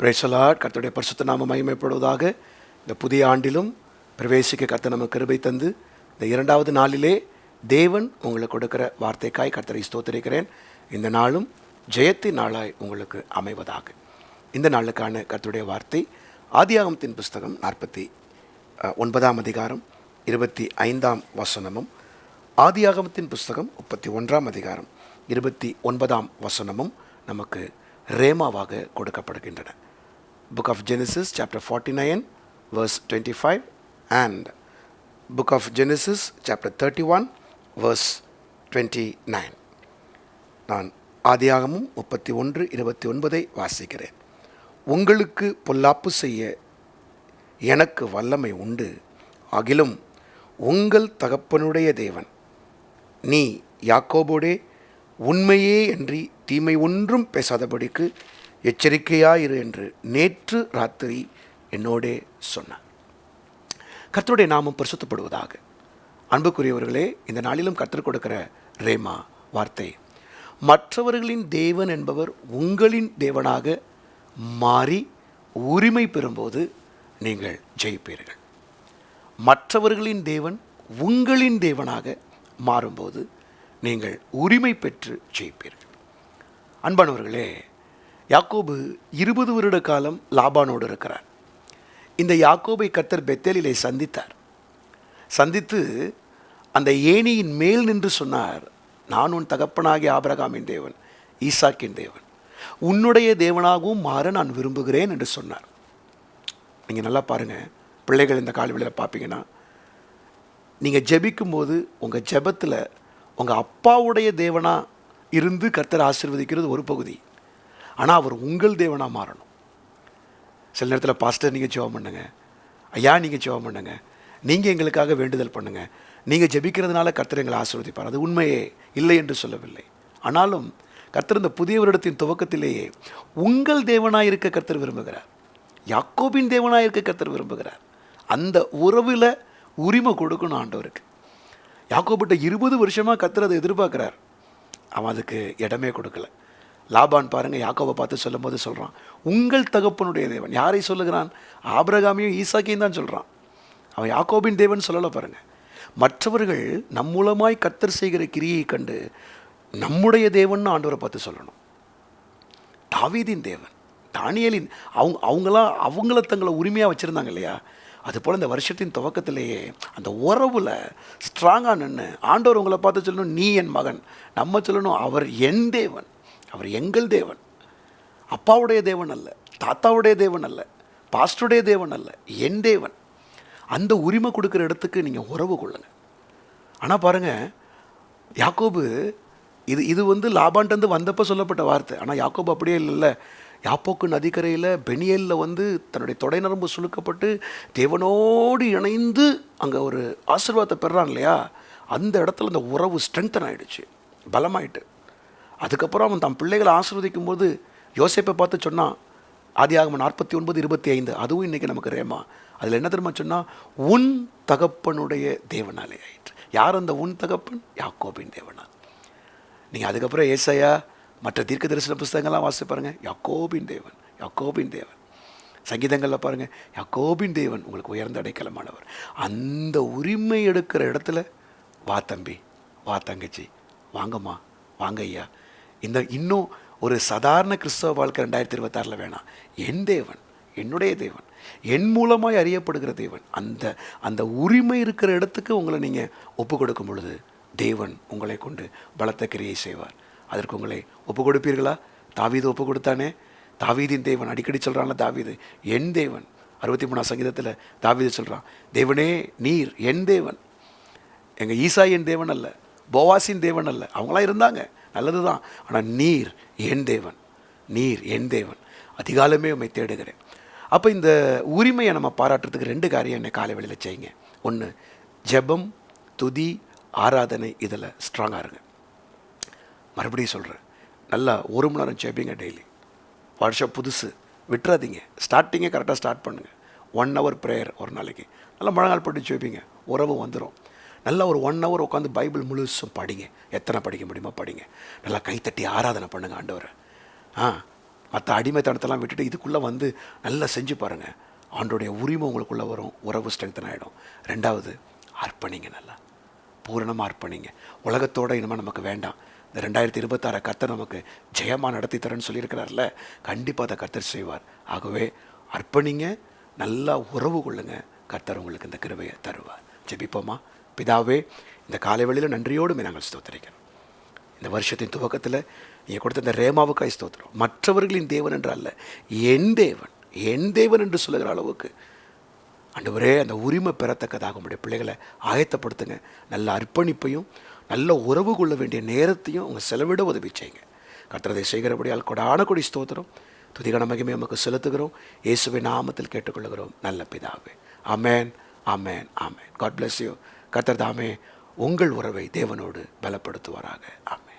பிரைசலாட் கர்த்தருடைய பரிசுத்த நாம மகிமைப்படுவதாக. இந்த புதிய ஆண்டிலும் பிரவேசிக்க கர்த்தர் நம்ம கிருபை தந்து இந்த இரண்டாவது நாளிலே தேவன் உங்களுக்கு கொடுக்கிற வார்த்தைக்காய் கர்த்தரை ஸ்தோத்தரிக்கிறேன். இந்த நாளும் ஜெயத்தின் நாளாய் உங்களுக்கு அமைவதாக. இந்த நாளுக்கான கர்த்தருடைய வார்த்தை ஆதியாகமத்தின் புஸ்தகம் நாற்பத்தி ஒன்பதாம் அதிகாரம் இருபத்தி ஐந்தாம் வசனமும் ஆதியாகமத்தின் புஸ்தகம் முப்பத்தி ஒன்றாம் அதிகாரம் இருபத்தி ஒன்பதாம் வசனமும் நமக்கு ரேமாவாக கொடுக்கப்படுகின்றன. Book of Genesis chapter forty nine verse twenty five and book of Genesis verse thirty one verse twenty nine நான் ஆதியாகமும் முப்பத்தி ஒன்று இருபத்தி ஒன்பதை வாசிக்கிறேன். உங்களுக்கு பொல்லாப்பு செய்ய எனக்கு வல்லமை உண்டு. ஆகிலும் உங்கள் தகப்பனுடைய தேவன் நீ யாக்கோபோடே உண்மையே அன்றி தீமை ஒன்றும் பேசாதபடிக்கு எச்சரிக்கையாயிரு என்று நேற்று ராத்திரி என்னோடே சொன்னார். கர்த்தருடைய நாமம் பரிசுத்தப்படுவதாக. அன்புக்குரியவர்களே இந்த நாளிலும் கற்றுக் கொடுக்கிற ரேமா வார்த்தை மற்றவர்களின் தேவன் என்பவர் உங்களின் தேவனாக மாறி உரிமை பெறும்போது நீங்கள் ஜெயிப்பீர்கள். மற்றவர்களின் தேவன் உங்களின் தேவனாக மாறும்போது நீங்கள் உரிமை பெற்று ஜெயிப்பீர்கள். அன்பானவர்களே யாக்கோபு இருபது வருட காலம் லாபானோடு இருக்கிறார். இந்த யாக்கோபை கர்த்தர் பெத்தேலிலே சந்தித்தார். சந்தித்து அந்த ஏணியின் மேல் நின்று சொன்னார் நான் உன் தகப்பனாகிய ஆபரகாமின் தேவன் ஈசாக்கின் தேவன். உன்னுடைய தேவனாகவும் மாற நான் விரும்புகிறேன் என்று சொன்னார். நீங்கள் நல்லா பாருங்கள் பிள்ளைகள் இந்த காலவெளியில் பார்ப்பீங்கன்னா நீங்கள் ஜெபிக்கும்போது உங்கள் ஜெபத்தில் உங்கள் அப்பாவுடைய தேவனாக இருந்து கர்த்தர் ஆசிர்வதிக்கிறது ஒரு பகுதி. ஆனால் அவர் உங்கள் தேவனாக மாறணும். சில நேரத்தில் பாஸ்டர் நீங்கள் ஜெபம் பண்ணுங்க. ஐயா நீங்கள் ஜெபம் பண்ணுங்க. நீங்கள் எங்களுக்காக வேண்டுதல் பண்ணுங்க. நீங்கள் ஜெபிக்கிறதுனால கர்த்தர் எங்களை ஆசீர்வதிப்பார். அது உண்மையே இல்லை என்று சொல்லவில்லை. ஆனாலும் கர்த்தர் இந்த புதிய வருடத்தின் துவக்கத்திலேயே உங்கள் தேவனாக இருக்க கர்த்தர் விரும்புகிறார். யாக்கோபின் தேவனாக இருக்க கர்த்தர் விரும்புகிறார். அந்த உறவில் உரிமை கொடுக்கணும் ஆண்டவருக்கு. யாக்கோபிட்ட இருபது வருஷமாக கர்த்தர் அதை எதிர்பார்க்குறார். அவன் அதுக்கு இடமே கொடுக்கல. லாபான் பாருங்க யாக்கோவை பார்த்து சொல்லும்போது சொல்கிறான் உங்கள் தகப்பனுடைய தேவன். யாரை சொல்லுகிறான்? ஆபிரகாமியும் ஈசாக்கையும் தான் சொல்கிறான் அவன் யாக்கோபின் தேவன் சொல்லலை பாருங்கள் மற்றவர்கள் நம் மூலமாய் செய்கிற கிரியை கண்டு நம்முடைய தேவன் ஆண்டவரை பார்த்து சொல்லணும். தாவீதின் தேவன் தானியலின் அவங்க அவங்களாம் அவங்கள தங்களை உரிமையாக வச்சுருந்தாங்க இல்லையா? அதுபோல் இந்த வருஷத்தின் துவக்கத்திலேயே அந்த உறவில் ஸ்ட்ராங்காக நின்று ஆண்டவர் உங்களை பார்த்து சொல்லணும் நீ என் மகன். நம்ம சொல்லணும் அவர் என் தேவன். அவர் எங்கள் தேவன். அப்பாவுடைய தேவன் அல்ல தாத்தாவுடைய தேவன் அல்ல பாஸ்டருடைய தேவன் அல்ல என் தேவன். அந்த உரிமை கொடுக்குற இடத்துக்கு நீங்கள் உறவு கொள்ளுங்கள் ஆனால் பாருங்கள் யாக்கோபு இது இது வந்து லாபான்ட்டு வந்தப்போ சொல்லப்பட்ட வார்த்தை. ஆனால் யாக்கோபு அப்படியே இல்லைல்ல. யாப்போக்கு நதிக்கரையில் பெனியலில் வந்து தன்னுடைய தொடை நரம்பு சுழுக்கப்பட்டு தேவனோடு இணைந்து அங்கே ஒரு ஆசீர்வாதத்தை பெறான் இல்லையா? அந்த இடத்துல அந்த உறவு ஸ்ட்ரென்தன் ஆகிடுச்சு பலமாயிட்டு. அதுக்கப்புறம் அவன் தன் பிள்ளைகளை ஆசீர்வதிக்கும் போது யோசேப்பை பார்த்து சொன்னான் ஆதியாகமம் நாற்பத்தி ஒன்பது இருபத்தி ஐந்து அதுவும் இன்றைக்கி நமக்கு ரேமா. அதில் என்ன தெரியுமா சொன்னால் உன் தகப்பனுடைய தேவனாலே ஆயிற்று. யார் அந்த உன் தகப்பன்? யாக்கோபின் தேவனா நீங்கள் அதுக்கப்புறம் ஏசையா மற்ற தீர்க்க தரிசன புஸ்தகங்கள்லாம் வாசி பாருங்கள் யாக்கோபின் தேவன் யாக்கோபின் தேவன். சங்கீதங்களில் பாருங்கள் யாக்கோபின் தேவன் உங்களுக்கு உயர்ந்த அடைக்கலமானவர். அந்த உரிமை எடுக்கிற இடத்துல வா தம்பி வா தங்கச்சி வாங்கம்மா வாங்க ஐயா. இந்த இன்னும் ஒரு சாதாரண கிறிஸ்தவ வாழ்க்கை ரெண்டாயிரத்தி இருபத்தாறில் வேணாம். என் தேவன் என்னுடைய தேவன் என் மூலமாய் அறியப்படுகிற தேவன் அந்த அந்த உரிமை இருக்கிற இடத்துக்கு உங்களை நீங்கள் ஒப்பு கொடுக்கும் பொழுது தேவன் உங்களை கொண்டு பலத்த கிரியை செய்வார். அதற்கு உங்களை ஒப்பு கொடுப்பீர்களா? தாவீது ஒப்பு கொடுத்தானே? தாவீதின் தேவன் அடிக்கடி சொல்கிறான்ல தாவீது என் தேவன். அறுபத்தி மூணாம் சங்கீதத்தில் தாவீது சொல்கிறான் தேவனே நீர் என் தேவன். எங்கள் ஈசா என் தேவன் அல்ல போவாசின் தேவன் அல்ல அவங்களாம் இருந்தாங்க. நல்லது தான் ஆனால் நீர் என் தேவன். நீர் என் தேவன். அதிகாலமே உண்மை தேடுகிறேன். அப்போ இந்த உரிமையை நம்ம பாராட்டுறதுக்கு ரெண்டு காரியம் என்னை காலை வேளையில் செய்யுங்க. ஒன்று ஜெபம் துதி ஆராதனை இதில் ஸ்ட்ராங்காக இருங்க. மறுபடியும் சொல்கிறேன் நல்லா ஒரு மணி நேரம் ஜெபிங்க டெய்லி. வருஷம் புதுசு. விட்டுறாதீங்க. ஸ்டார்டிங்கே கரெக்டாக ஸ்டார்ட் பண்ணுங்கள் ஒன் ஹவர் ப்ரேயர் ஒரு நாளைக்கு. நல்லா முழங்கால் போட்டு ஜெபிங்க. உறவு வந்துடும் நல்லா ஒரு ஒன் ஹவர் உட்காந்து பைபிள் முழுசும் படிங்க. எத்தனை படிக்க முடியுமோ படிங்க. நல்லா கைத்தட்டி ஆராதனை பண்ணுங்க ஆண்டவரை. ஆ மற்ற அடிமைத்தனத்தெல்லாம் விட்டுட்டு இதுக்குள்ளே வந்து நல்லா செஞ்சு பாருங்கள் ஆண்டோடைய உரிமை உங்களுக்குள்ளே வரும். உறவு ஸ்ட்ரென்தன் ஆகிடும் ரெண்டாவது அர்ப்பணிங்க நல்லா. பூரணமாக அர்ப்பணிங்க. உலகத்தோட இனிமேல் நமக்கு வேண்டாம். இந்த ரெண்டாயிரத்தி இருபத்தாறு கத்தர் நமக்கு ஜெயமாக நடத்தி தரேன்னு சொல்லியிருக்கிறார்ல. கண்டிப்பாக அதை கத்தர் செய்வார். ஆகவே அர்ப்பணிங்க. நல்லா உறவு கொள்ளுங்க. கர்த்தர் உங்களுக்கு இந்த கிருபையை தருவார். ஜெபிப்போமா? பிதாவே இந்த காலை வேளையில நன்றியோடு நாங்கள் ஸ்தோத்திரிக்கிறோம். இந்த வருஷத்தின் துவக்கத்தில் நீங்கள் கொடுத்த இந்த ரேமாவுக்காய் ஸ்தோத்திரம் மற்றவர்களின் தேவன் என்று அல்ல என் தேவன் என் தேவன் என்று சொல்லுகிற அளவுக்கு ஆண்டவரே அந்த உரிமை பெறத்தக்கதாக உங்களுடைய பிள்ளைகளை ஆயத்தப்படுத்துங்க. நல்ல அர்ப்பணிப்பையும் நல்ல உறவு கொள்ள வேண்டிய நேரத்தையும் அவங்க செலவிட உதவி செய்யுங்க. கட்டுறதை செய்கிறபடியால் கொடான கொடி ஸ்தோத்திரம். துதிகன மகிமை நமக்கு செலுத்துகிறோம். இயேசுவை நாமத்தில் கேட்டுக்கொள்கிறோம். நல்ல பிதாவே. Amen amen amen God bless you கர்த்தர் தாமே உங்கள் உறவை தேவனோடு பலப்படுத்துவாராக. ஆமாம்